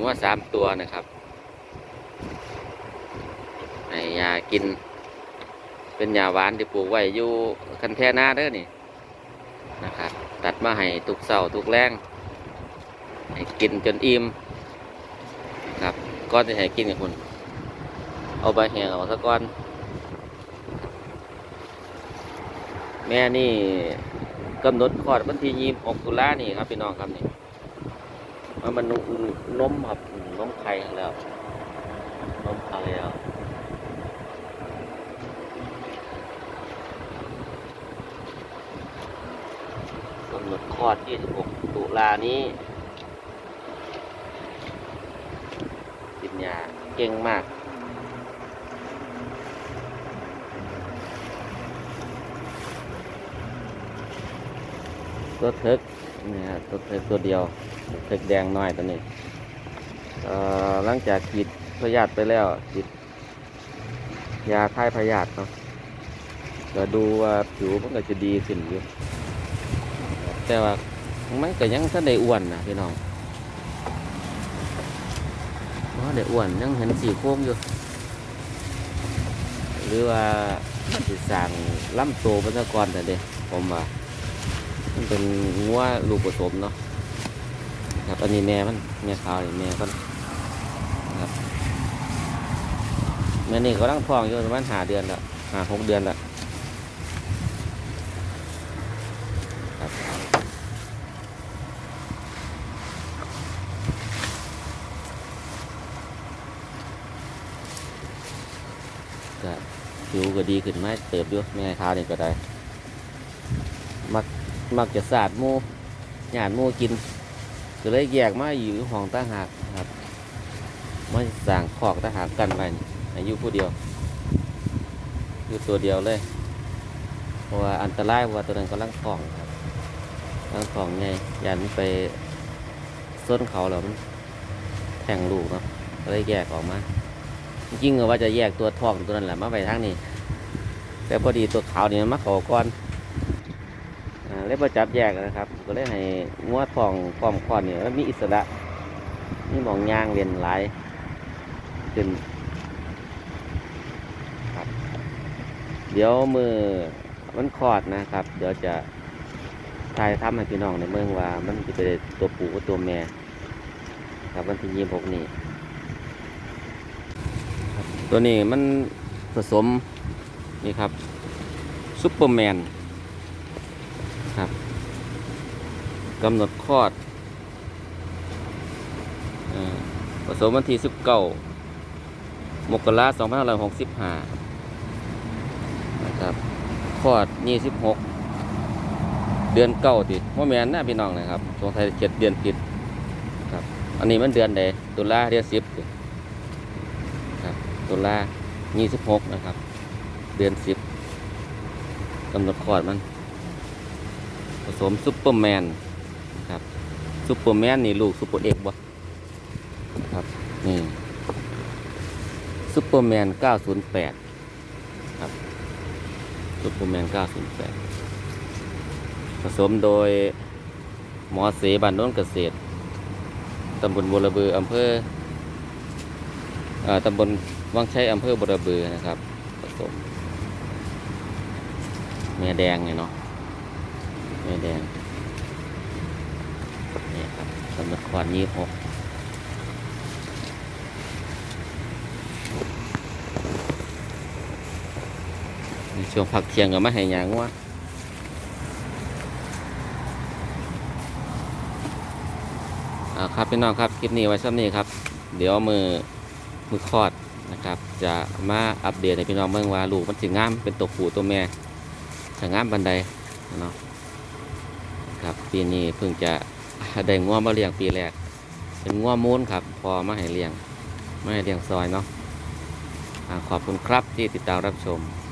งัวสามตัวนะครับให้ยากิน เป็นยาหวานที่ปลูกไว้อยู่คันแท่นาเด้อนี่นะครับ ตัดมาให้ทุกเสาทุกแรงให้กินจนอิ่มครับก้อนจะให้กินกับคุณเอาใบแหงเอาซะก่อน แม่นี่กำหนดคลอดวันที่ยี่หกตุลานี่ครับพี่น้องครับนี่ มันมันนมครับนมไข่แล้วนมไข่แล้วกำหนดคลอดที่16ตุลานี้กินยาเก่งมาก ตัวเทิกนี่ฮะตัวเทิกตัวเดียวเทิกแดงน้อยตัวนี้หลังจากฉีดพยาธิไปแล้วฉีดยาคลายพยาธิเนาะก็ดูว่าผิวมันก็จะดีขึ้นอยู่แต่ว่ามันก็ยังท่านได้อ้วนนะพี่น้องเพราได้อ้วนยังเห็นสีโค้งอยู่ หรือว่าสิสั่งล่ำโตมันซะก่อนแต่เด็ผมว่า มันเป็นงัวลูกผสมเนาะครับ อันนี้แม่มันแม่ขาวนี่แม่มันครับแม่นี่ก็ตั้งท้องอยู่ประมาณหาเดือนล้วหาหกเดือนล้วครับก็ผิวก็ดีขึ้นไหมเติบอยู่แม่ขาวนี่ก็ได้ มักจะสาดมูหยาดมูกินก็เลยแยกมาอยู่ห้องตั้งหากครับมาสั่งขอกตั้งหากกันไปนี่อายุผู้เดียวอยู่ตัวเดียวเลยเพราะว่าอันตรายว่าตัวนั้นกำลังท้องครับกำลังท้องไงยันไปส้นเขาแล้วมันแทงลูกเนาะก็เลยแยกออกมาจริงๆว่าจะแยกตัวทองตัวนั้นแหละมาไปทางนี้แต่พอดีตัวขาวนี่มันมาเขอก่อน เลยประจับแยกนะครับ ก็เลยให้งัวทองพร้อมคอดเนี่ยมีอิสระนี่มองยางเรียนหลายขึ้นครับ เดี๋ยวมือมันคอดนะครับ เดี๋ยวจะทายทำให้พี่น้องในเมืองว่ามันจะเป็นตัวผู้กับตัวแม่ครับวันที่ยี่สิบหกนี่ตัวนี้มันผสมนี่ครับซุปเปอร์แมน ครับกำหนดคลอดอผสมวันที่สิบเก้ามกราสองพันห้าร้อยหกสิบห้านะครับคลอดยี่สิบหกเดือนเก้าติดว่าแมนนะพี่น้องนะครับสงสัยเจ็ดเดือนติดครับ อันนี้มันเดือนใดตุลาเดือนสิบครับตุลายี่สิบหกนะครับ เดือนสิบกำหนดคลอดมัน สมซุปเปอร์แมนครับซุปเปอร์แมนนี่ลูกซุปเปอร์เอกบ่ครับนี่ซุปเปอร์แมน 908 ครับซุปเปอร์แมน 908 ผสมโดยหมอเสบ้านโน้นเกษตร ตำบลบัวระเบืออำเภอเอ่อตำบลวังชัยอำเภอบัวระเบือนะครับ ผสม แม่แดงไงเนาะ แม่แดงนี่ครับสำหรับขวานยี่หกช่วงพักเทียงก็มาให้ยางว่าอ่าครับพี่น้องครับคลิปนี้ไว้ซ้ำนี้ครับ เดี๋ยวมือมือคลอดนะครับ จะมาอัปเดตให้พี่น้องเมื่อว่าลูกมันถึงงามเป็นตัวผู้ตัวแม่ถึงงามบันไดเนาะ ครับปีนี้เพิ่งจะได้ง้วมาเลี้ยงปีแรก เป็นง้วมูนครับ พอมาให้เลี้ยงมาให้เลี้ยงซอยเนาะขอบคุณครับที่ติดตามรับชม